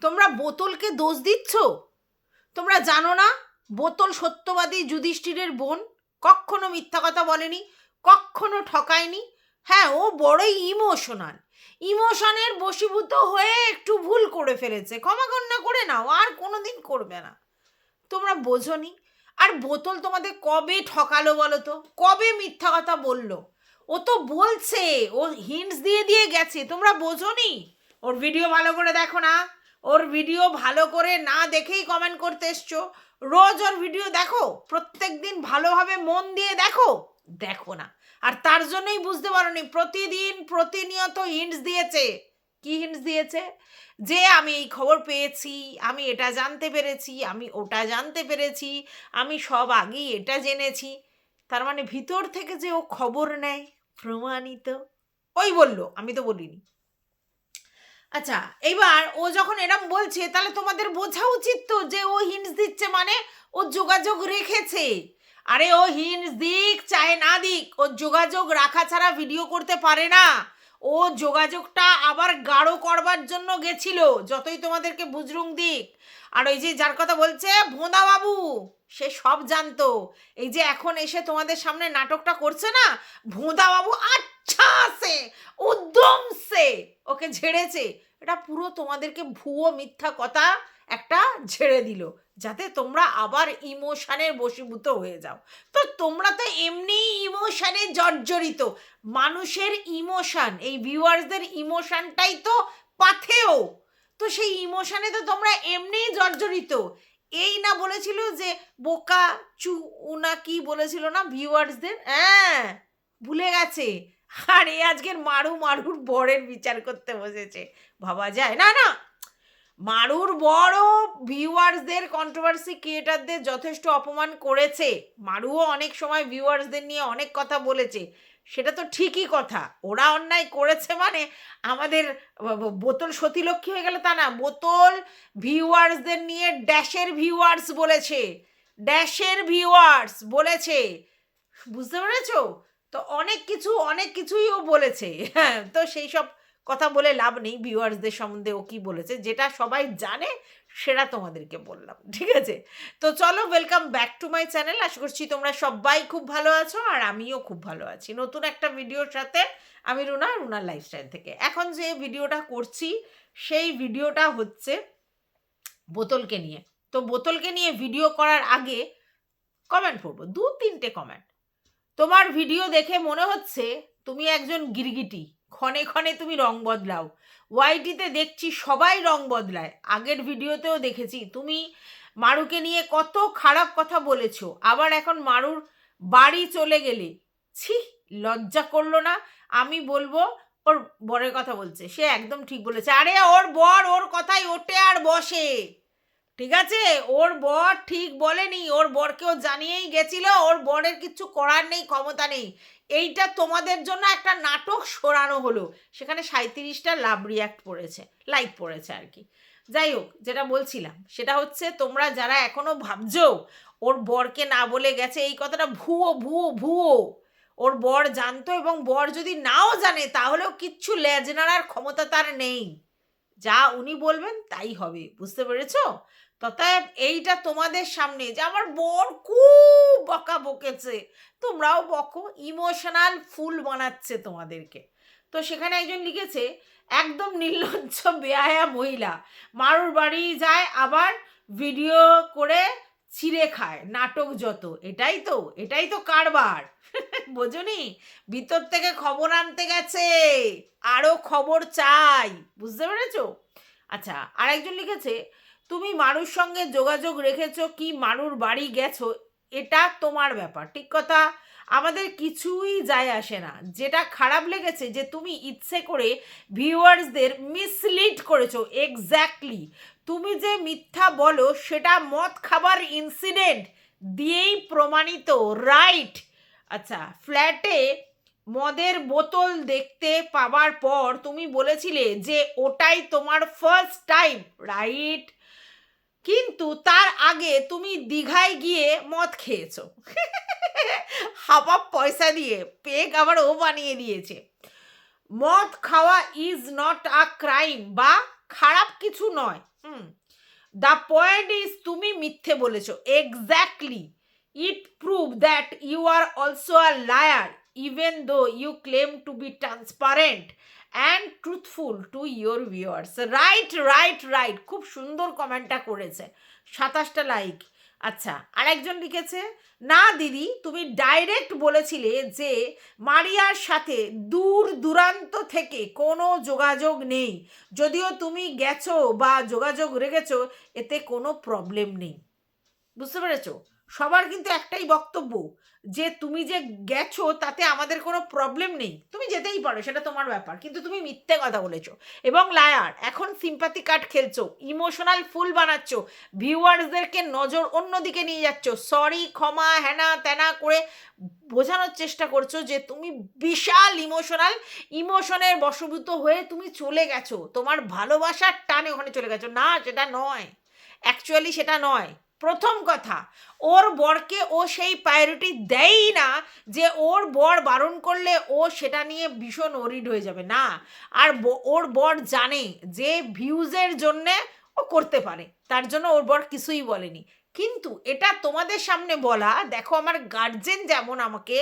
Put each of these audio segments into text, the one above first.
তোমরা বোতলকে দোষ দিচ্ছ? তোমরা জানো না, বোতল সত্যবাদী যুধিষ্ঠিরের বোন? কখনো মিথ্যা কথা বলেনি, কখনো ঠকায়নি? হ্যাঁ ও বড়ই ইমোশনাল। ইমোশনের বশীভূত হয়ে একটু ভুল করে ফেলেছে। ক্ষমা কন্যা করে নাও, আর কোনো দিন করবে না। তোমরা বোঝনি? আর বোতল তোমাদের কবে ঠকালো বলো তো? কবে মিথ্যা কথা বলল? ও তো বলছে, ও হিন্টস দিয়ে দিয়ে গেছে। তোমরা বোঝনি? ওর ভিডিও ভালো করে দেখো না। ওর ভিডিও ভালো করে না দেখেই কমেন্ট করতে এসছো। রোজ ওর ভিডিও দেখো প্রত্যেক দিন ভালোভাবে মন দিয়ে দেখো দেখো না। আর তার জন্যই বুঝতে পারোনি, প্রতিদিন প্রতিনিয়ত হিন্টস দিয়েছে। কি হিন্টস দিয়েছে? যে আমি এই খবর পেয়েছি, আমি এটা জানতে পেরেছি, আমি ওটা জানতে পেরেছি, আমি সব আগেই এটা জেনেছি। তার মানে ভিতর থেকে যে ও খবর নেয়, প্রমাণিত, ওই বলল, আমি তো বলিনি। আচ্ছা এবার ও যখন এরম বলছে, তাহলে তোমাদের বোঝা উচিত তো যে ও হিন্টস দিচ্ছে মানে ও যোগাযোগ রেখেছে। আরে ও হিন্টস দিক, চায় না দিক, ও যোগাযোগ রাখা ছাড়া ভিডিও করতে পারে না। ও যোগাযোগটা আবার গাঢ় করবার জন্য গেছিল, যতই তোমাদেরকে বুজরুং দিক। আর ওই যে যার কথা বলছে, ভোঁদা বাবু, সে সব জানতো। এই যে এখন এসে তোমাদের সামনে নাটকটা করছে না, ভোঁদা বাবু আচ্ছা সে, উদ্যম সে, ওকে ঝেড়েছে। এটা পুরো তোমাদেরকে ভুয়ো মিথ্যা কথা একটা ঝেড়ে দিল, যাতে তোমরা আবার ইমোশনের বশীভূত হয়ে যাও। তো তোমরা তো এমনি ইমোশনে জর্জরিত। মানুষের ইমোশন, এই ভিউয়ার্সদের ইমোশনটাই তো পাথেও তো সেই ইমোশনে তো তোমরা এমনিই জর্জরিত। এই না বলেছিল যে বোকা চু উনা কি বলেছিল না ভিউয়ার্সদের? হ্যাঁ ভুলে গেছে। আর এই আজকের মারু মারুর বরের বিচার করতে বসেছে। ভাবা যায়। না না, মারুর বড় ভিউয়ার্সদের কন্ট্রোভার্সি ক্রিয়েটারদের যথেষ্ট অপমান করেছে। মারুও অনেক সময় ভিউয়ার্সদের নিয়ে অনেক কথা বলেছে। সেটা তো ঠিকই কথা। ওরা অন্যায় করেছে মানে আমাদের বোতল সতীলক্ষ্মী হয়ে গেলে তা না, বোতল ভিউয়ার্সদের নিয়ে ড্যাশের ভিউয়ার্স বলেছে, ড্যাশের ভিউয়ার্স বলেছে। বুঝতে পেরেছ? তো অনেক কিছু, অনেক কিছুই ও বলেছে। হ্যাঁ তো সেই সব কথা বলে লাভ নেই ভিউয়ার্সদের সম্বন্ধে ও কি বলেছে, যেটা সবাই জানে সেটা তোমাদেরকে বললাম, ঠিক আছে? তো চলো welcome back to my channel আশা করছি তোমরা সবাই খুব ভালো আছো আর আমিও খুব ভালো আছি। নতুন একটা ভিডিওর সাথে আমি রুনা, রুনার লাইফস্টাইল থেকে। এখন যে ভিডিওটা করছি, সেই ভিডিওটা হচ্ছে বোতলকে নিয়ে। তো বোতলকে নিয়ে ভিডিও করার আগে কমেন্ট করব দু তিনটে কমেন্ট তোমার ভিডিও দেখে মনে হচ্ছে তুমি একজন গিরগিটি, ক্ষণে ক্ষণে তুমি রং বদলাও। ওয়াইটিতে দেখছি সবাই রং বদলায়। আগের ভিডিওতেও দেখেছি। তুমি মারুকে নিয়ে কত খারাপ কথা বলেছ। আবার এখন মারুর বাড়ি চলে গেলে। ছি, লজ্জা করল না? আমি বলব, ওর বরের কথা বলছে। সে একদম ঠিক বলেছে। আরে ওর বর ওর কথাই ওঠে আর বসে। ঠিক আছে? ওর বর ঠিক বলেনি। ওর বরকেও জানিয়েই গেছিল। ওর বরের কিছু করার নেই, ক্ষমতা নেই। এইটা তোমাদের জন্য একটা নাটক সরানো হলো। সেখানে সাঁত্রিশটা লাভ রিয়াক্ট পড়েছে লাইক পড়েছে আর কি। যাই হোক, যেটা বলছিলাম, সেটা হচ্ছে তোমরা যারা এখনও ভাবছ, ওর বরকে না বলে গেছে, এই কথাটা ভুয়ো ভুয়ো ভুয়ো। ওর বর জানতো এবং বর যদি নাও জানে, তাহলেও কিচ্ছু লেজ ক্ষমতা তার নেই। যা উনি বলবেন, তাই হবে। বুঝতে পেরেছ? তথায় এইটা তোমাদের সামনে যে আমার বর খুব বকা বকেছে। তোমরাও বকো, ইমোশনাল ফুল বানাচ্ছে তোমাদেরকে। তো সেখানে একজন লিখেছে, একদম নির্লজ্জ, বেহায়া মহিলা, মারুর বাড়ি যায় আবার ভিডিও করে ছিঁড়ে খায়, নাটক যত। এটাই তো এটাই তো কারবার। বোঝনি ভিতর থেকে খবর আনতে গেছে, আরও খবর চাই, বুঝতে পেরেছ? আচ্ছা আর একজন লিখেছে তুমি মারুর সঙ্গে যোগাযোগ রেখেছো কি মারুর বাড়ি গেছো, এটা তোমার ব্যাপার, ঠিক কথা? আমাদের কিছুই যায় আসে না। যেটা খারাপ লেগেছে যে তুমি ইচ্ছে করে ভিউয়ার্সদের মিসলিড করেছ, এক্স্যাক্টলি। তুমি যে মিথ্যা বলো, সেটা মদ খাবার ইনসিডেন্ট দিয়েই প্রমাণিত রাইট আচ্ছা ফ্ল্যাটে মদের বোতল দেখতে পাওয়ার পর তুমি বলেছিলে যে ওটাই তোমার ফার্স্ট টাইম রাইট কিন্তু তার আগে তুমি দীঘায় গিয়ে মদ খেয়েছো। হাবাব পয়সা দিয়ে পেক আবার ও বানিয়ে দিয়েছে। মদ খাওয়া ইজ নট আ ক্রাইম বা খারাপ কিছু নয়। হুম। দ্য পয়েন্ট ইজ তুমি মিথ্যে বলেছ। Exactly it prove that you are also a liar even though you claim to be transparent and truthful to your viewers right right right খুব সুন্দর কমেন্টটা করেছে। সাতাশটা লাইক আচ্ছা আরেকজন লিখেছে, না দিদি, তুমি ডাইরেক্ট বলেছিলে যে মারিয়ার সাথে দূর দূরান্ত থেকে কোনো যোগাযোগ নেই। যদিও তুমি গেছো বা যোগাযোগ রেখেছো, এতে কোনো প্রবলেম নেই। বুঝতে পেরেছ? সবার কিন্তু একটাই বক্তব্য যে তুমি যে গেছো তাতে আমাদের কোনো প্রবলেম নেই। তুমি যেতেই পারো, সেটা তোমার ব্যাপার। কিন্তু তুমি মিথ্যে কথা বলেছ। এবং লায়ার এখন সিম্পাথি কার্ড খেলছো ইমোশনাল ফুল বানাচ্ছ ভিউয়ার্সদেরকে নজর অন্যদিকে নিয়ে যাচ্ছ সরি ক্ষমা হ্যানা ত্যানা করে বোঝানোর চেষ্টা করছ যে তুমি বিশাল ইমোশনাল ইমোশনের বশভূত হয়ে তুমি চলে গেছো। তোমার ভালোবাসার টানে ওখানে চলে গেছো। না, সেটা নয়। অ্যাকচুয়ালি সেটা নয়। প্রথম কথা, ওর বরকে ও সেই প্রায়োরিটি দেয়ই না যে ওর বর বারণ করলে ও সেটা নিয়ে ভীষণ ওরিড হয়ে যাবে। না, আর ওর বর জানে যে ভিউজের জন্যে ও করতে পারে, তার জন্য ওর বর কিছুই বলেনি। কিন্তু এটা তোমাদের সামনে বলা, দেখো আমার গার্জেন যেমন আমাকে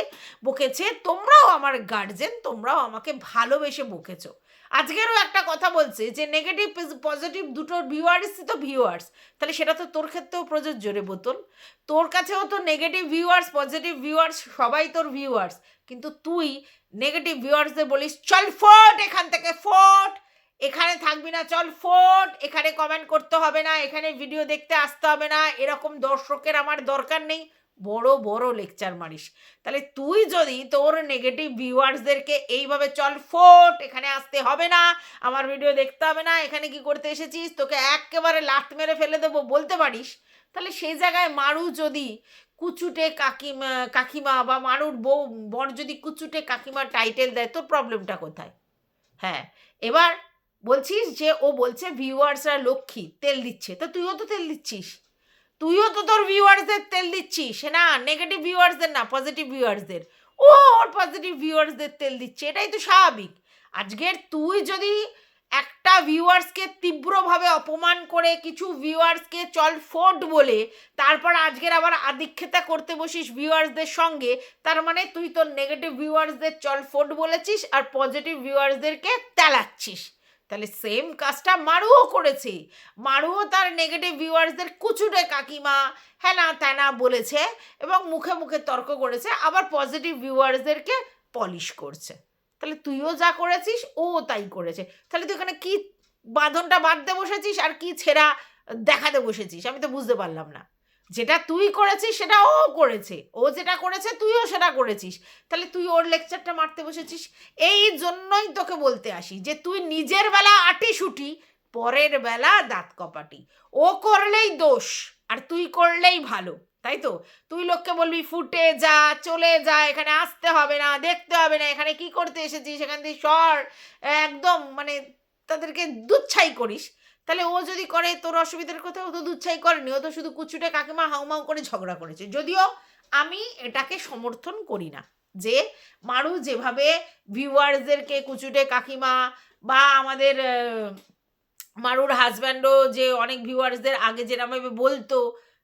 বকেছে, তোমরাও আমার গার্জেন তোমরাও আমাকে ভালোবেসে বকেছো। আজকেরও একটা কথা বলছে যে নেগেটিভ পজিটিভ দুটোর ভিউয়ার্সই তো ভিউয়ার্স তাহলে সেটা তো তোর ক্ষেত্রেও প্রযোজ্য রে বোতল। তোর কাছেও তো নেগেটিভ ভিউয়ার্স পজিটিভ ভিউয়ার্স সবাই তোর ভিউয়ার্স কিন্তু তুই নেগেটিভ ভিউয়ার্সদের বলিস, চল ফোট এখান থেকে, ফোট! এখানে থাকবি না, চল ফোট! এখানে কমেন্ট করতে হবে না, এখানে ভিডিও দেখতে আসতে হবে না। এরকম দর্শকের আমার দরকার নেই। বড় বড় লেকচার মারিস। তাহলে তুই যদি তোর নেগেটিভ ভিউয়ার্সদেরকে এইভাবে চল, ফোট, এখানে আসতে হবে না, আমার ভিডিও দেখতে হবে না, এখানে কি করতে এসেছিস, তোকে একেবারে লাত মেরে ফেলে দেবো, বলতে পারিস? তাহলে সেই জায়গায় মারু যদি কুচুটে কাকিমা কাকিমা বা মারুর বউ, বর যদি কুচুটে কাকিমা টাইটেল দেয়, তোর প্রবলেমটা কোথায়? হ্যাঁ এবার বলছিস যে ও বলছে ভিউয়ার্সরা লক্ষ্মী, তেল দিচ্ছে, তো তুইও তো তেল দিচ্ছিস। তুইও তো তোর ভিউয়ার্সদের তেল দিচ্ছিস, না? নেগেটিভ ভিউয়ার্সদের না পজিটিভ ভিউয়ার্সদের ও, ওর পজিটিভ ভিউয়ার্সদের তেল দিচ্ছে, এটাই তো স্বাভাবিক। আজকের তুই যদি একটা ভিউয়ার্সকে তীব্রভাবে অপমান করে কিছু ভিউয়ার্সকে চল ফোট বলে, তারপর আজকের আবার আদিক্ষেতা করতে বসিস ভিউয়ার্সদের সঙ্গে, তার মানে তুই তোর নেগেটিভ ভিউয়ার্সদের চল ফোট বলেছিস আর পজিটিভ ভিউয়ার্সদেরকে তেলাচ্ছিস। তাহলে সেম কাজটা মারুও করেছে। মারুও তার নেগেটিভ ভিউয়ার্সদের কুচুটে কাকিমা। হ্যানা ত্যানা বলেছে এবং মুখে মুখে তর্ক করেছে, আবার পজিটিভ ভিউয়ার্সদেরকে পলিশ করছে। তাহলে তুইও যা করেছিস, ও তাই করেছে। তাহলে তুই এখানে কি বাঁধনটা বাঁধতে বসেছিস আর কি ছেঁড়া দেখাতে বসেছিস? আমি তো বুঝতে পারলাম না। যেটা তুই করেছিস, সেটা ও করেছে। ও যেটা করেছে, তুইও সেটা করেছিস। তাহলে তুই ওর লেকচারটা মারতে বসেছিস? এই জন্যই তোকে বলতে আসি যে, তুই নিজের বেলা আটি শুটি পরের বেলা দাঁত কপাটি। ও করলেই দোষ, আর তুই করলেই ভালো, তাই তো? তুই লোককে বলবি, ফুটে যা, চলে যা, এখানে আসতে হবে না, দেখতে হবে না, এখানে কি করতে এসেছিস, এখান থেকে সর। একদম মানে তাদেরকে দুচ্ছাই করিস। তাহলে ও যদি করে, তোর অসুবিধার কথা ও তো দুচ্ছাই করেনি। ও তো শুধু কুচুটে কাকিমা হাউমাউ করে ঝগড়া করেছে। যদিও আমি এটাকে সমর্থন করি না যে, মারু যেভাবে ভিউয়ার্সদেরকে কুচুটে কাকিমা বা আমাদের মারুর হাজব্যান্ডও যে অনেক ভিউয়ার্সদের আগে যেরকমভাবে বলতো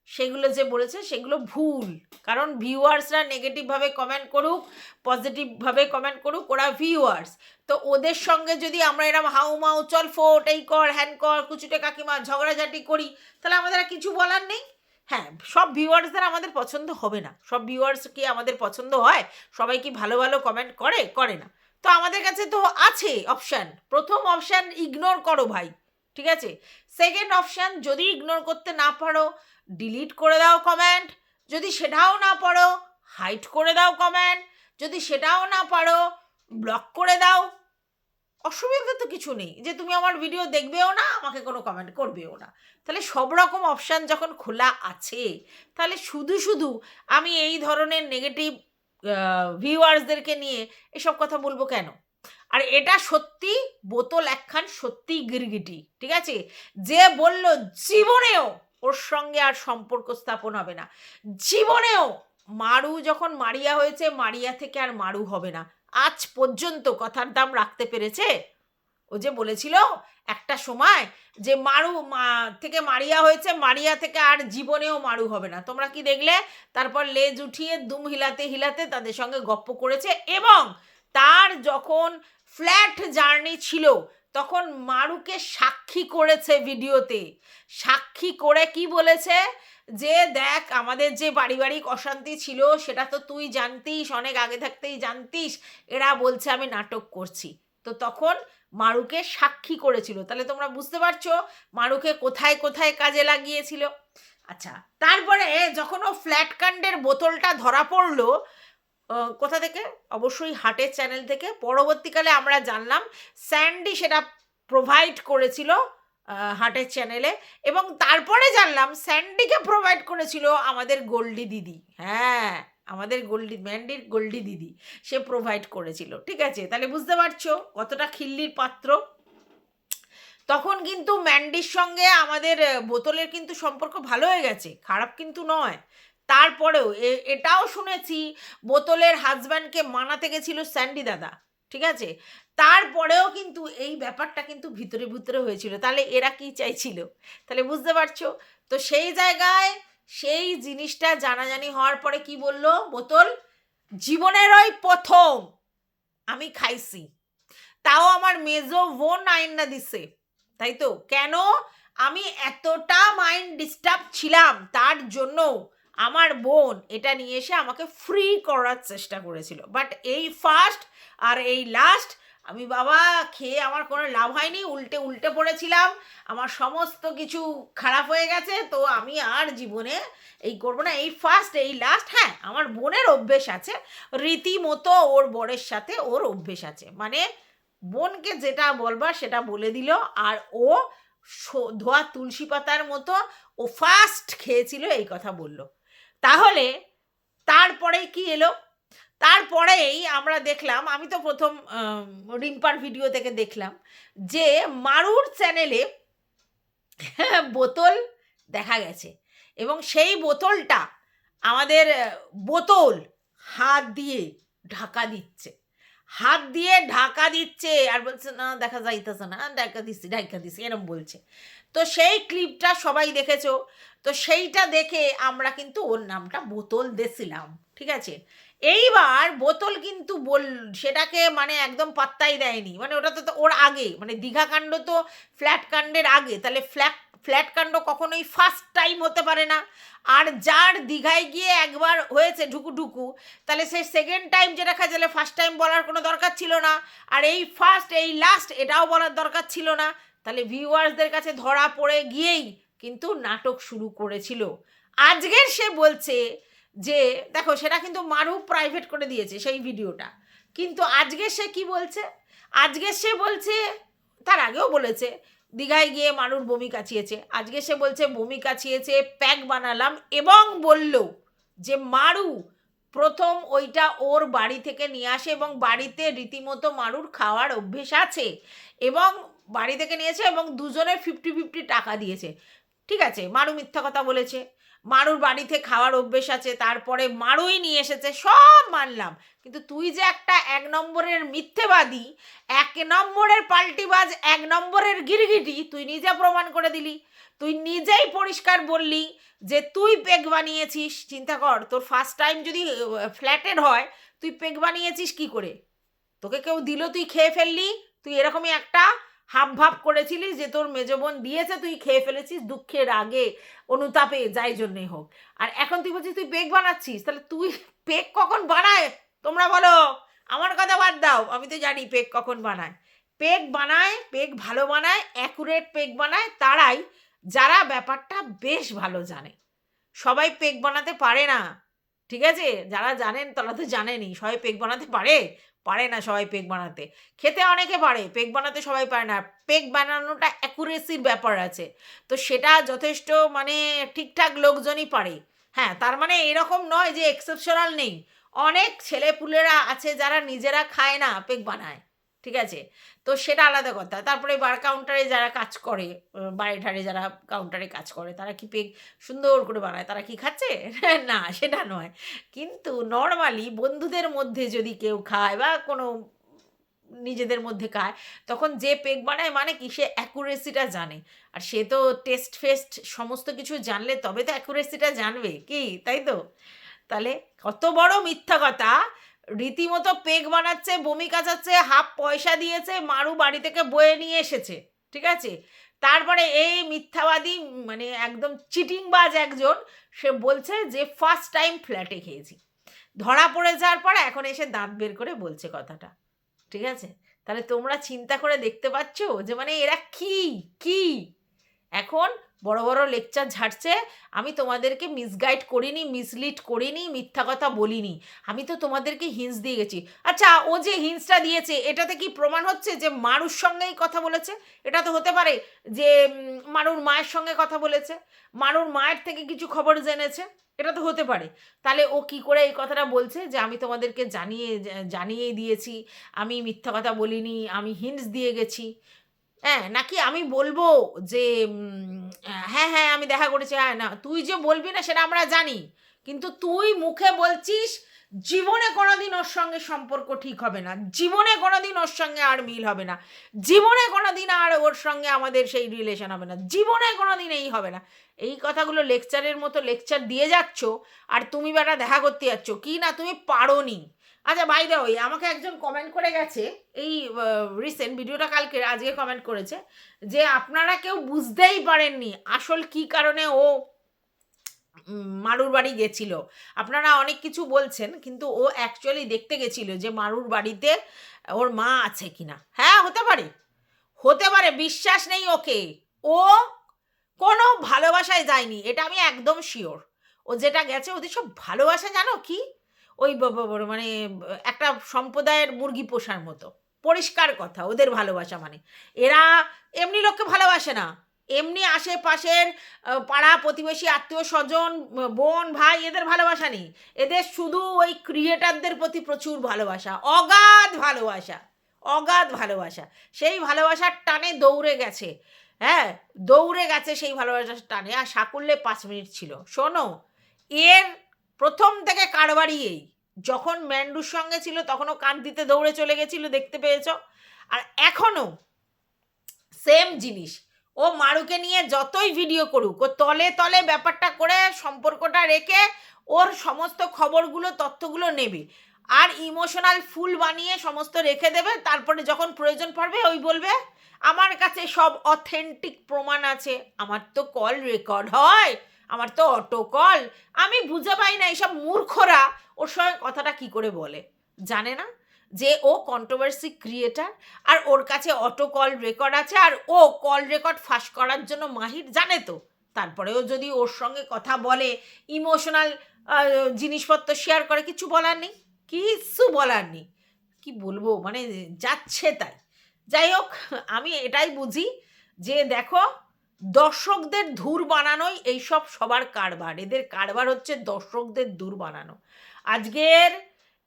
সেগুলো যে বলেছে, সেগুলো ভুল। কারণ ভিউয়ার্সরা নেগেটিভভাবে কমেন্ট করুক পজিটিভভাবে কমেন্ট করুক, ওরা ভিউয়ার্স তো ওদের সঙ্গে যদি আমরা এরকম হাউ মাউ, চল ফোট, এই কর, হ্যান কর, কুচুটে কাকিমা, ঝগড়াঝাটি করি, তাহলে আমাদের আর কিছু বলার নেই? হ্যাঁ সব ভিউয়ার্সদের আমাদের পছন্দ হবে না। সব ভিউয়ার্স কি আমাদের পছন্দ হয়? সবাই কি ভালো ভালো কমেন্ট করে? করে না। তো আমাদের কাছে তো আছে অপশান প্রথম অপশান ইগনোর করো ভাই। ঠিক আছে? সেকেন্ড অপশান যদি ইগনোর করতে না পারো ডিলিট করে দাও কমেন্ট যদি সেটাও না পারো হাইট করে দাও কমেন্ট যদি সেটাও না পারো ব্লক করে দাও। অসুবিধা তো কিছু নেই। যে তুমি আমার ভিডিও দেখবেও না, আমাকে কোনো কমেন্ট করবেও না। তাহলে সব রকম অপশান যখন খোলা আছে, তাহলে শুধু শুধু আমি এই ধরনের নেগেটিভ ভিউয়ার্সদেরকে নিয়ে এসব কথা বলব কেন? আর এটা সত্যি, বোতল একখান সত্যি গিরগিটি, ঠিক আছে? যে বলল জীবনেও ওর সঙ্গে আর সম্পর্ক স্থাপন হবে না। জীবনেও মারু যখন মারিয়া হয়েছে, মারিয়া থেকে আর মারু হবে না। আজ পর্যন্ত কথার দাম রাখতে পেরেছে? ও যে বলেছিল একটা সময় যে মারু মা থেকে মারিয়া হয়েছে, মারিয়া থেকে আর জীবনেও মারু হবে না। তোমরা কি দেখলে? তারপর লেজ উঠিয়ে দুম হিলাতে হিলাতে তাদের সঙ্গে গপ্প করেছে এবং তার যখন ফ্ল্যাট জার্নি ছিল তখন মারুকে সাক্ষী করেছে ভিডিওতে। সাক্ষী করে কি বলেছে? যে দেখ, আমাদের যে পারিবারিক অশান্তি ছিল, সেটা তো তুই জানতিস, অনেক আগে থাকতেই জানতিস, এরা বলছে আমি নাটক করছি। তো তখন মারুকে সাক্ষী করেছিল। তাহলে তোমরা বুঝতে পারছ মারুকে কোথায় কোথায় কাজে লাগিয়েছিল। আচ্ছা তারপরে যখন ও ফ্ল্যাট কাণ্ডের বোতলটা ধরা পড়ল কোথা থেকে? অবশ্যই হাটের চ্যানেল থেকে। পরবর্তীকালে আমরা জানলাম স্যান্ডি সেটা প্রোভাইড করেছিল হাটের চ্যানেলে এবং তারপরে জানলাম স্যান্ডিকে প্রোভাইড করেছিল আমাদের গোল্ডি দিদি। হ্যাঁ আমাদের গোল্ডি ম্যান্ডির গোল্ডি দিদি। সে প্রোভাইড করেছিল, ঠিক আছে? তাহলে বুঝতে পারছ কতটা খিল্লির পাত্র? তখন কিন্তু ম্যান্ডির সঙ্গে আমাদের বোতলের কিন্তু সম্পর্ক ভালো হয়ে গেছে, খারাপ কিন্তু নয়। তারপরেও এটাও শুনেছি বোতলের হাজব্যান্ডকে মানাতে গেছিল স্যান্ডি দাদা, ঠিক আছে? তারপরেও কিন্তু এই ব্যাপারটা কিন্তু ভিতরে ভিতরে হয়েছিল। তাহলে এরা কি চাইছিল? তাহলে বুঝতে পারছ? তো সেই জায়গায় সেই জিনিসটা জানাজানি হওয়ার পরে কি বলল? বোতল, জীবনের ওই প্রথম আমি খাইছি। তাও আমার মেজো বোন আইনা দিছে, তাই তো? কেন? আমি এতটা মাইন্ড ডিস্টার্ব ছিলাম, তার জন্য আমার বোন এটা নিয়ে এসে আমাকে ফ্রি করার চেষ্টা করেছিল। বাট এই ফার্স্ট আর এই লাস্ট আমি বাবা খেয়ে আমার কোনো লাভ হয়নি, উল্টে উল্টে পড়েছিলাম। আমার সমস্ত কিছু খারাপ হয়ে গেছে, তো আমি আর জীবনে এই করব না। এই ফার্স্ট এই লাস্ট হ্যাঁ আমার বোনের অভ্যেস আছে। রীতিমতো ওর বরের সাথে ওর অভ্যেস আছে। মানে বোনকে যেটা বলবার সেটা বলে দিল আর ও ধোয়া তুলসী পাতার মতো ও ফার্স্ট খেয়েছিল এই কথা বলল। তাহলে তারপরে কি এলো? তারপরেই আমরা দেখলাম, আমি তো প্রথম রিম্পার ভিডিও থেকে দেখলাম যে মারুর চ্যানেলে বোতল দেখা গেছে। এবং সেই বোতলটা আমাদের বোতল হাত দিয়ে ঢাকা দিচ্ছে। হাত দিয়ে ঢাকা দিচ্ছে আর বলছে, না, দেখা যাইতেছে না ঢাকা দিচ্ছি ঢাকা দিচ্ছি এরম বলছে। তো সেই ক্লিপটা সবাই দেখেছ। তো সেইটা দেখে আমরা কিন্তু ওর নামটা বোতল দিয়েছিলাম, ঠিক আছে? এইবার বোতল কিন্তু বল, সেটাকে মানে একদম পাত্তাই দেয়নি। মানে ওটা তো ওর আগে মানে দীঘা কাণ্ড তো ফ্ল্যাট কাণ্ডের আগে, তাহলে ফ্ল্যাট ফ্ল্যাট কাণ্ড কখনোই ফার্স্ট টাইম হতে পারে না। আর যার দীঘায় গিয়ে একবার হয়েছে ঢুকু ঢুকু তাহলে সে সেকেন্ড টাইম যেটা খায়, তাহলে ফার্স্ট টাইম বলার কোনো দরকার ছিল না। আর এই ফার্স্ট এই লাস্ট এটাও বলার দরকার ছিল না। তাহলে ভিউয়ার্সদের কাছে ধরা পড়ে গিয়েই কিন্তু নাটক শুরু করেছিল। আজকের সে বলছে যে, দেখো, সেটা কিন্তু মারু প্রাইভেট করে দিয়েছে সেই ভিডিওটা। কিন্তু আজকে সে কি বলছে? আজকে সে বলছে, তার আগেও বলেছে, দীঘায় গিয়ে মারুর বমি কাচিয়েছে। আজকে সে বলছে, বমি কাচিয়েছে, প্যাক বানালাম এবং বলল যে, মারু প্রথম ওইটা ওর বাড়ি থেকে নিয়ে আসে এবং বাড়িতে রীতিমতো মারুর খাওয়ার অভ্যেস আছে এবং বাড়ি থেকে নিয়েছে এবং দুজনে ফিফটি ফিফটি টাকা দিয়েছে। ঠিক আছে, মারু মিথ্যা কথা বলেছে, মারুর বাড়িতে খাওয়ার অভ্যেস আছে, তারপরে মারুই নিয়ে এসেছে, সব মানলাম। কিন্তু তুই যে একটা এক নম্বরের মিথ্যেবাদী, এক নম্বরের পাল্টিবাজ, এক নম্বরের গিরগিটি, তুই নিজে প্রমাণ করে দিলি। তুই নিজেই পরিষ্কার বললি যে তুই পেগ বানিয়েছিস। চিন্তা কর, তোর ফার্স্ট টাইম যদি ফ্ল্যাটেড হয়, তুই পেগ বানিয়েছিস কি করে? তোকে কেউ দিল, তুই খেয়ে ফেললি? তুই এরকমই একটা হাব ভাব করেছিলিস যে তোর মেজ বোন দিয়েছে, তুই খেয়ে ফেলেছিস দুঃখের আগে, অনুতাপে, যাই জন্যই হোক। আর এখন তুই বলছিস তুই পেক বানাচ্ছিস, তাহলে তুই পেক কখন বানায়? তোমরা বলো, আমার কথা বাদ দাও, আমি তো জানি পেক কখন বানায়। পেক বানায় পেক ভালো বানায় অ্যাকুরেট পেক বানায়, তারাই যারা ব্যাপারটা বেশ ভালো জানে। সবাই পেক বানাতে পারে না, ঠিক আছে? যারা জানেন তারা তো জানেনই সবাই পেক বানাতে পারে? পারে না সবাই পেক বানাতে। খেতে অনেকে পারে পেক বানাতে সবাই পারে না। পেক বানানোটা অ্যাকুরেসির ব্যাপার আছে। তো সেটা যথেষ্ট মানে ঠিকঠাক লোকজনই পারে। হ্যাঁ তার মানে এরকম নয় যে এক্সেপশনাল নেই। অনেক ছেলেপুলেরা আছে যারা নিজেরা খায় না পেক বানায়। ঠিক আছে? তো সেটা আলাদা কথা। তারপরে বার কাউন্টারে যারা কাজ করে বাড়ি ঠাড়ে যারা কাউন্টারে কাজ করে, তারা কি পেক সুন্দর করে বানায়? তারা কি খাচ্ছে? না, সেটা নয়। কিন্তু নর্মালি বন্ধুদের মধ্যে যদি কেউ খায় বা কোনো নিজেদের মধ্যে খায়, তখন যে পেক বানায় মানে কি? সে অ্যাকুরেসিটা জানে। আর সে তো টেস্ট ফেস্ট সমস্ত কিছু জানলে তবে তো অ্যাকুরেসিটা জানবে। কি? তাই তো? তাহলে কত বড় মিথ্যা কথা রীতিমতো পেক বানাচ্ছে, বমি কাচাচ্ছে, হাফ পয়সা দিয়েছে, মারু বাড়ি থেকে বয়ে নিয়ে এসেছে, ঠিক আছে? তারপরে এই মিথ্যাবাদী মানে একদম চিটিংবাজ একজন, সে বলছে যে ফার্স্ট টাইম ফ্ল্যাটে খেয়েছি। ধরা পড়ে যাওয়ার পর এখন এসে দাঁত বের করে বলছে কথাটা, ঠিক আছে? তাহলে তোমরা চিন্তা করে দেখতে পাচ্ছ যে মানে এরা কি? কি? এখন বড় বড় লেকচার ঝাড়ছে, আমি তোমাদেরকে মিসগাইড করিনি মিসলিড করিনি, মিথ্যা কথা বলিনি। আমি তো তোমাদেরকে হিন্স দিয়ে গেছি। আচ্ছা ও যে হিন্সটা দিয়েছে, এটাতে কি প্রমাণ হচ্ছে যে মারুর সঙ্গেই কথা বলেছে? এটা তো হতে পারে যে মারুর মায়ের সঙ্গে কথা বলেছে, মারুর মায়ের থেকে কিছু খবর জেনেছে, এটা তো হতে পারে। তাহলে ও কি করে এই কথাটা বলছে যে, আমি তোমাদেরকে জানিয়ে, জানিয়েই দিয়েছি, আমি মিথ্যা কথা বলিনি, আমি হিন্টস দিয়ে গেছি? হ্যাঁ নাকি আমি বলব যে হ্যাঁ হ্যাঁ আমি দেখা করেছি হ্যাঁ না, তুই যে বলবি না সেটা আমরা জানি, কিন্তু তুই মুখে বলছিস জীবনে কোনোদিন ওর সঙ্গে সম্পর্ক ঠিক হবে না, জীবনে কোনোদিন ওর সঙ্গে আর মিল হবে না, জীবনে কোনোদিন আর ওর সঙ্গে আমাদের সেই রিলেশন হবে না, জীবনে কোনোদিন এই হবে না। এই কথাগুলো লেকচারের মতো লেকচার দিয়ে যাচ্ছ, আর তুমি বেটা দেখা করতে যাচ্ছ, কি না তুমি পারো নি আচ্ছা বাই দা ওই আমাকে একজন কমেন্ট করে গেছে, এই রিসেন্ট ভিডিওটা কালকে, আজকে কমেন্ট করেছে, যে আপনারা কেউ বুঝতেই পারেননি আসল কি কারণে ও মারুর বাড়ি গেছিল। আপনারা অনেক কিছু বলছেন, কিন্তু ও অ্যাকচুয়ালি দেখতে গেছিল যে মারুর বাড়িতে ওর মা আছে কিনা। হ্যাঁ হতে পারে। হতে পারে, বিশ্বাস নেই ওকে। ও কোনো ভালোবাসায় যায়নি, এটা আমি একদম শিওর ও যেটা গেছে, ওদের সব ভালোবাসা, জানো কি? ওই মানে একটা সম্প্রদায়ের মুরগি পোষার মতো। পরিষ্কার কথা, ওদের ভালোবাসা মানে। এরা এমনি লোককে ভালোবাসে না। এমনি আশেপাশের পাড়া প্রতিবেশী, আত্মীয় স্বজন বোন, ভাই, এদের ভালোবাসা নেই। এদের শুধু ওই ক্রিয়েটারদের প্রতি প্রচুর ভালোবাসা, অগাধ ভালোবাসা অগাধ ভালোবাসা। সেই ভালোবাসার টানে দৌড়ে গেছে। হ্যাঁ দৌড়ে গেছে সেই ভালোবাসার টানে। আর সাকুল্যে পাঁচ মিনিট ছিল। শোনো, এর প্রথম থেকে কারবারই এই। যখন ম্যান্ডুর সঙ্গে ছিল তখনও কান দিতে দৌড়ে চলে গেছিল, দেখতে পেয়েছ? আর এখনও সেম জিনিস। ও মারুকে নিয়ে যতই ভিডিও করুক, ও তলে তলে ব্যাপারটা করে সম্পর্কটা রেখে ওর সমস্ত খবরগুলো, তথ্যগুলো নেবে। আর ইমোশনাল ফুল বানিয়ে সমস্ত রেখে দেবে, তারপরে যখন প্রয়োজন পড়বে, ওই বলবে, আমার কাছে সব অথেন্টিক প্রমাণ আছে, আমার তো কল রেকর্ড হয়। আমার তো অটো কল। আমি বুঝে পাই না এইসব মূর্খরা। ওর সঙ্গে কথাটা কি করে বলে? জানে না? যে ও কন্ট্রোভার্সি ক্রিয়েটার আর ওর কাছে অটো কল রেকর্ড আছে আর ও কল রেকর্ড ফাঁস করার জন্য মাহির জানে তো। তারপরেও যদি ওর সঙ্গে কথা বলে ইমোশনাল জিনিসপত্র শেয়ার করে, কিছু বলার নেই? কিছু বলার নেই। কি বলব? মানে যাচ্ছে তাই। যাই হোক, আমি এটাই বুঝি যে দেখো দর্শকদের ধুর বানানোই এইসব সবার কারবার। এদের কারবার হচ্ছে দর্শকদের দূর বানানো। আজকের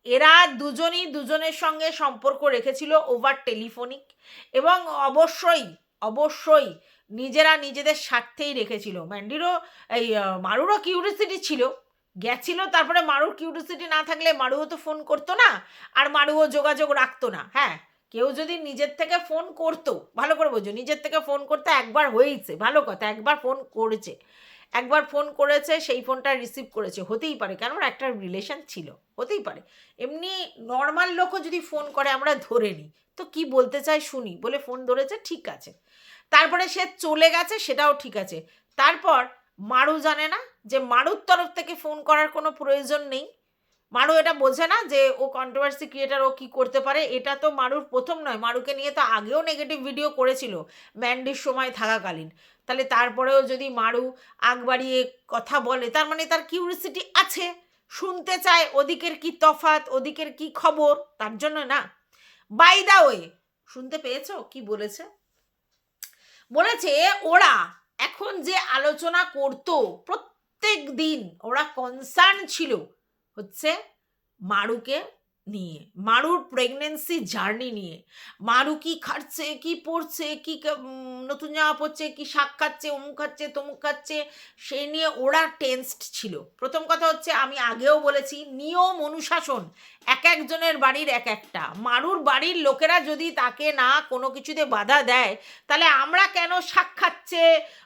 এরা দুজনই দুজনের সঙ্গে সম্পর্ক রেখেছিল ওভার টেলিফোনিক এবং অবশ্যই অবশ্যই নিজেরা নিজেদের স্বার্থেই রেখেছিল। ম্যান্ডিরও এই মারুরও কিউরিসিটি ছিল। গেছিল, তারপরে মারুর কিউরিসিটি না থাকলে মারুও তো ফোন করতো না, আর মারুও যোগাযোগ রাখতো না। হ্যাঁ কেউ যদি নিজের থেকে ফোন করতো, ভালো করে বোঝো, নিজের থেকে ফোন করতে একবার হয়েছে ভালো কথা, একবার ফোন করেছে, একবার ফোন করেছে, সেই ফোনটা রিসিভ করেছে, হতেই পারে কেন একটা রিলেশন ছিল, হতেই পারে। এমনি নর্মাল লোকও যদি ফোন করে, আমরা ধরে নিই, তো কি বলতে চাই শুনি, বলে ফোন ধরেছে, ঠিক আছে। তারপরে সে চলে গেছে, সেটাও ঠিক আছে। তারপর মারু জানে না যে মারুর তরফ থেকে ফোন করার কোনো প্রয়োজন নেই। মারু এটা বোঝে না যে ও কন্ট্রোভার্সি ক্রিয়েটার ও কি করতে পারে? এটা তো মারুর প্রথম নয়। মারুকে নিয়ে তো আগেও নেগেটিভ ভিডিও করেছিল ম্যান্ডির সময় থাকাকালীন। তাহলে তারপরেও যদি মারু আগ বাড়িয়ে কথা বলে, তার মানে তার কিউরিসিটি আছে। শুনতে চায় ওদিকের কি তফাত ওদিকের কি খবর, তার জন্য না। বাই দা ওয়ে শুনতে পেয়েছ কি বলেছে? বলেছে ওরা এখন যে আলোচনা করতো, প্রত্যেক দিন ওরা কনসার্ন ছিল হচ্ছে মারুকে নিয়ে, মারুর প্রেগনেন্সি জার্নি নিয়ে। মারু কি খাচ্ছে, কি পড়ছে, কি নতুন জামা পরছে, কি শাক খাচ্ছে, অমুক খাচ্ছে, তমুক খাচ্ছে সেই নিয়ে ওরা টেন্সড ছিল। প্রথম কথা হচ্ছে, আমি আগেও বলেছি, নিয়ম অনুশাসন এক একজনের বাড়ির এক একটা। মারুর বাড়ির লোকেরা যদি তাকে না কোনো কিছুতে বাধা দেয়, তাহলে আমরা কেন শাক খাচ্ছে,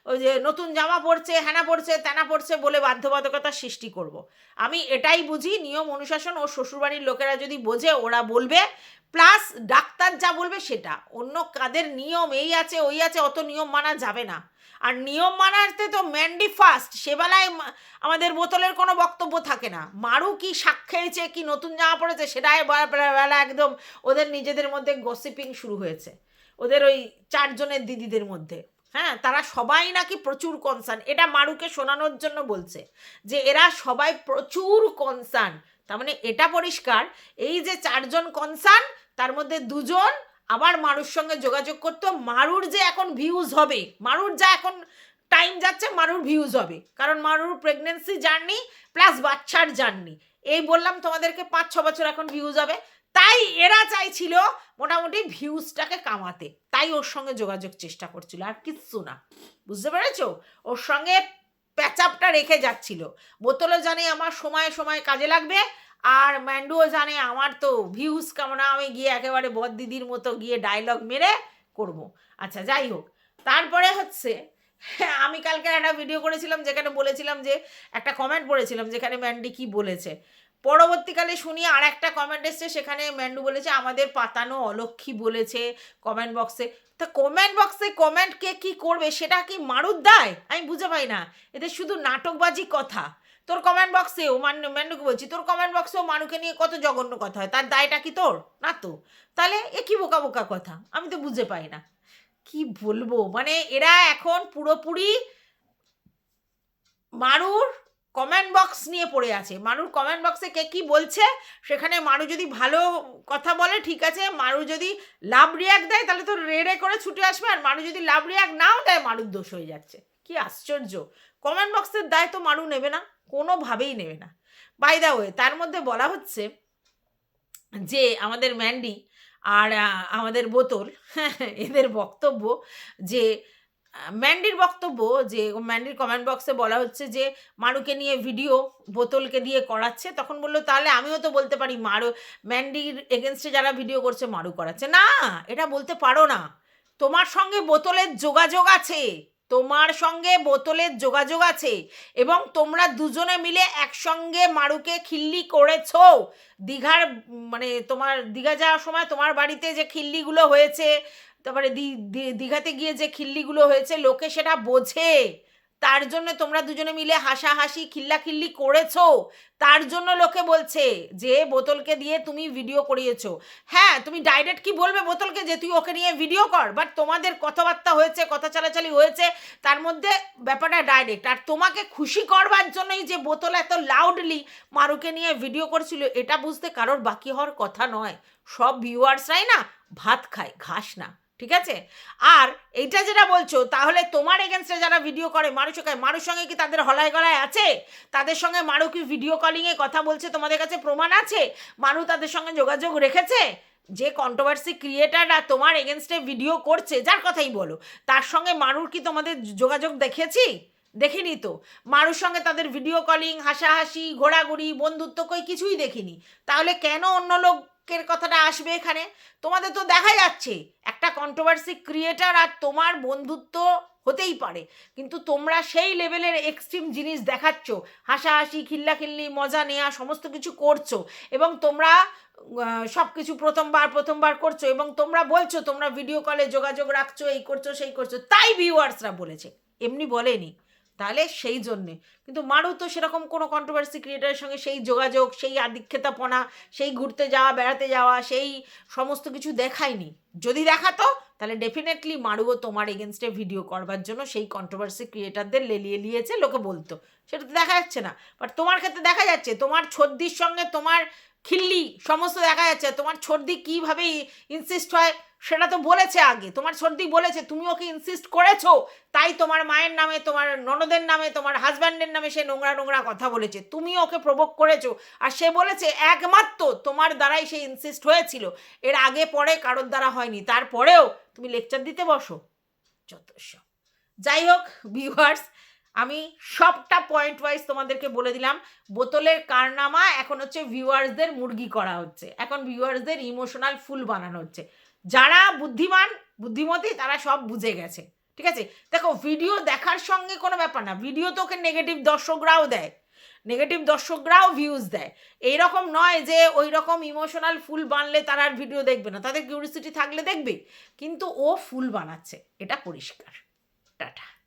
ওই যে নতুন জামা পরছে হ্যানা পড়ছে তেনা পড়ছে বলে বাধ্যবাধকতা সৃষ্টি করব। আমি এটাই বুঝি, নিয়ম অনুশাসন ও শ্বশুরবাড়ির লোকেরা যদি বোঝে, ওরা বলবে। প্লাস ডাক্তার যা বলবে সেটা। অন্য কাদের নিয়ম এই আছে, ওই আছে, অত নিয়ম মানা যাবে না। আর নিয়ম মানাতে তো ম্যান্ডি ফার্স্ট। সেবেলায় আমাদের বোতলের কোনো বক্তব্য থাকে না। মারু কি শাক খেয়েছে, কি নতুন জামা পড়েছে সেটাই বেলা একদম ওদের নিজেদের মধ্যে গসিপিং শুরু হয়েছে। ওদের ওই চারজনের দিদিদের মধ্যে। হ্যাঁ তারা সবাই নাকি প্রচুর কনসার্ন এটা মারুকে শোনানোর জন্য বলছে যে, এরা সবাই প্রচুর কনসার্ন তার মানে এটা পরিষ্কার, এই যে চারজন কনসার্ন তার মধ্যে দুজন আবার মারুর সঙ্গে যোগাযোগ করতো মারুর যে এখন ভিউজ হবে, মারুর যা এখন টাইম যাচ্ছে, মারুর ভিউজ হবে। কারণ মারুর প্রেগনেন্সি জার্নি প্লাস বাচ্চার জার্নি এই বললাম তোমাদেরকে পাঁচ, ছ বছর এখন ভিউজ হবে। তাই এরা চাইছিল মোটামুটি ভিউজটাকে কামাতে। তাই ওর সঙ্গে যোগাযোগ চেষ্টা করছিল, আর কিচ্ছু না। বুঝতে পেরেছ? ওর সঙ্গে প্যাচাপটা রেখে যাচ্ছিল। বোতলও জানে আমার সময় সময় কাজে লাগবে, আর ম্যান্ডুও জানে আমার তো ভিউজ কেমন, আমি গিয়ে একেবারে বদ দিদির মতো গিয়ে ডায়লগ মেরে করব। আচ্ছা যাই হোক, তারপরে হচ্ছে, আমি কালকে একটা ভিডিও করেছিলাম, যেখানে বলেছিলাম যে, একটা কমেন্ট পড়েছিলাম, যেখানে ম্যান্ডি কি বলেছে। পরবর্তীকালে শুনি আর একটা কমেন্ট এসছে, সেখানে ম্যান্ডু বলেছে, আমাদের পাতানো অলক্ষী বলেছে কমেন্ট বক্সে তা কমেন্ট বক্সে কমেন্ট কে কি করবে, সেটা কি মারুদ দায়? আমি বুঝে পাই না। এদের শুধু নাটকবাজি কথা। তোর কমেন্ট বক্সেও মান, ম্যান্ডুকে বলছি, তোর কমেন্ট বক্সেও মানুকে নিয়ে কত জঘন্য কথা হয়? তার দায়টা কি তোর? না তো। তাহলে এ কি বোকা বোকা কথা? আমি তো বুঝে পাই না। কি বলব? মানে এরা এখন পুরোপুরি মারুর কমেন্ট বক্স নিয়ে পড়ে আছে। মারুর কমেন্ট বক্সে কে কি বলছে, সেখানে মারু যদি ভালো কথা বলে, ঠিক আছে। মারু যদি লাভ রিয়াক্ট দেয়, তাহলে তো রেড়ে করে ছুটে আসবে। আর মারু যদি লাভ রিয়াক্ট নাও দেয়, মারুর দোষ হয়ে যাচ্ছে। কি আশ্চর্য। কমেন্ট বক্সের দায় তো মারু নেবে না, কোনোভাবেই নেবে না। বাই দা ওয়ে তার মধ্যে বলা হচ্ছে যে, আমাদের ম্যান্ডি আর আমাদের বোতল, এদের বক্তব্য যে ম্যান্ডির বক্তব্য যে ম্যান্ডির কমেন্ট বক্সে বলা হচ্ছে যে মারুকে নিয়ে ভিডিও বোতলকে দিয়ে করাচ্ছে। তখন বলল, তাহলে আমিও তো বলতে পারি, মারু ম্যান্ডির এগেনস্টে যারা ভিডিও করছে, মারু করাচ্ছে। না, এটা বলতে পারো না। তোমার সঙ্গে বোতলের যোগাযোগ আছে। তোমার সঙ্গে বোতলের যোগাযোগ আছে। এবং তোমরা দুজনে মিলে একসঙ্গে মারুকে খিল্লি করেছ। দীঘার মানে তোমার, দীঘা যাওয়ার সময় তোমার বাড়িতে যে খিল্লিগুলো হয়েছে তারপরে দীঘাতে গিয়ে যে খিল্লিগুলো হয়েছে, লোকে সেটা বোঝে। তার জন্য তোমরা দুজনে মিলে হাসাহাসি, খিল্লাখিল্লি করেছ। তার জন্য লোকে বলছে যে, বোতলকে দিয়ে তুমি ভিডিও করিয়েছো। হ্যাঁ তুমি ডাইরেক্ট কি বলবে বোতলকে যে, তুই ওকে নিয়ে ভিডিও কর? বাট তোমাদের কথাবার্তা হয়েছে, কথা চালাচালি হয়েছে, তার মধ্যে ব্যাপারটা ডাইরেক্ট আর তোমাকে খুশি করবার জন্যই যে, বোতল এত লাউডলি মারুকে নিয়ে ভিডিও করছিল, এটা বুঝতে কারোর বাকি হওয়ার কথা নয়। সব ভিউয়ার্সরাই না, ভাত খায়, ঘাস না। ঠিক আছে? আর এইটা যেটা বলছো, তাহলে তোমার এগেনস্টে যারা ভিডিও করে খায় মারুর সঙ্গে কি তাদের হলায় গলায় আছে? তাদের সঙ্গে মারু কি ভিডিও কলিংয়ে কথা বলছে, তোমাদের কাছে প্রমাণ আছে? মারু তাদের সঙ্গে যোগাযোগ রেখেছে? যে কন্ট্রোভার্সি ক্রিয়েটাররা তোমার এগেনস্টে ভিডিও করছে, যার কথাই বলো, তার সঙ্গে মারুর কি তোমাদের যোগাযোগ দেখেছি? দেখিনি তো। মারুর সঙ্গে তাদের ভিডিও কলিং হাসাহাসি, ঘোরাঘুরি, বন্ধুত্ব কই কিছুই দেখিনি। তাহলে কেন অন্য লোকের কথাটা আসবে এখানে? তোমাদের তো দেখা যাচ্ছে। কন্ট্রোভার্সি ক্রিয়েটার আর তোমার বন্ধুত্ব হতেই পারে। কিন্তু তোমরা সেই লেভেলের এক্সট্রিম জিনিস দেখাচ্ছ, হাসাহাসি, খিল্লাখিল্লি, মজা নেয়া, সমস্ত কিছু করছ এবং তোমরা সব কিছু প্রথমবার প্রথমবার করছ এবং তোমরা বলছো, তোমরা ভিডিও কলে যোগাযোগ রাখছো, এই করছ, সেই করছ, তাই ভিউয়ার্সরা বলেছে। এমনি বলেনি। তাহলে সেই জন্যে। কিন্তু মারু তো সেরকম কোনো কন্ট্রোভার্সি ক্রিয়েটারের সঙ্গে সেই যোগাযোগ, সেই আদিক্ষেতাপনা, সেই ঘুরতে যাওয়া, বেড়াতে যাওয়া, সেই সমস্ত কিছু দেখায়নি। যদি দেখাতো, তাহলে ডেফিনেটলি মারুও তোমার এগেনস্টে ভিডিও করবার জন্য সেই কন্ট্রোভার্সি ক্রিয়েটারদের লেলিয়ে লিয়েছে, লোকে বলতো। সেটা তো দেখা যাচ্ছে না। বাট তোমার ক্ষেত্রে দেখা যাচ্ছে, তোমার ছদ্দির সঙ্গে তোমার খিল্লি সমস্ত দেখা যাচ্ছে, তোমার ছর্দি কীভাবে ইনসিস্ট হয় সেটা তো বলেছে আগে, তোমার সর্দি বলেছে তুমি ওকে ইনসিস্ট করেছ? তাই তোমার মায়ের নামে, তোমার ননদের নামে, তোমার হাজব্যান্ডের নামে সে নোংরা নোংরা কথা বলেছে। তুমি ওকে প্রভোগ করেছ, আর সে বলেছে একমাত্র তোমার দ্বারাই সে ইনসিস্ট হয়েছিল। এর আগে, পরে কারোর দ্বারা হয়নি। তারপরেও তুমি লেকচার দিতে বসো। সব যাই হোক ভিউয়ার্স আমি সবটা পয়েন্ট ওয়াইজ তোমাদেরকে বলে দিলাম। বোতলের কারনামা এখন হচ্ছে ভিউয়ার্সদের মুরগি করা হচ্ছে। এখন ভিউয়ার্সদের ইমোশনাল ফুল বানানো হচ্ছে। যারা বুদ্ধিমান, বুদ্ধিমতী, তারা সব বুঝে গেছে। ঠিক আছে? দেখো ভিডিও দেখার সঙ্গে কোনো ব্যাপার না। ভিডিও তো ওকে নেগেটিভ দর্শকরাও দেয়। নেগেটিভ দর্শকরাও ভিউজ দেয়। এই রকম নয় যে ওই রকম ইমোশনাল ফুল বানলে তারা আর ভিডিও দেখবে না। তাদের কিউরিসিটি থাকলে দেখবে। কিন্তু ও ফুল বানাচ্ছে। এটা পরিষ্কার। টাটা।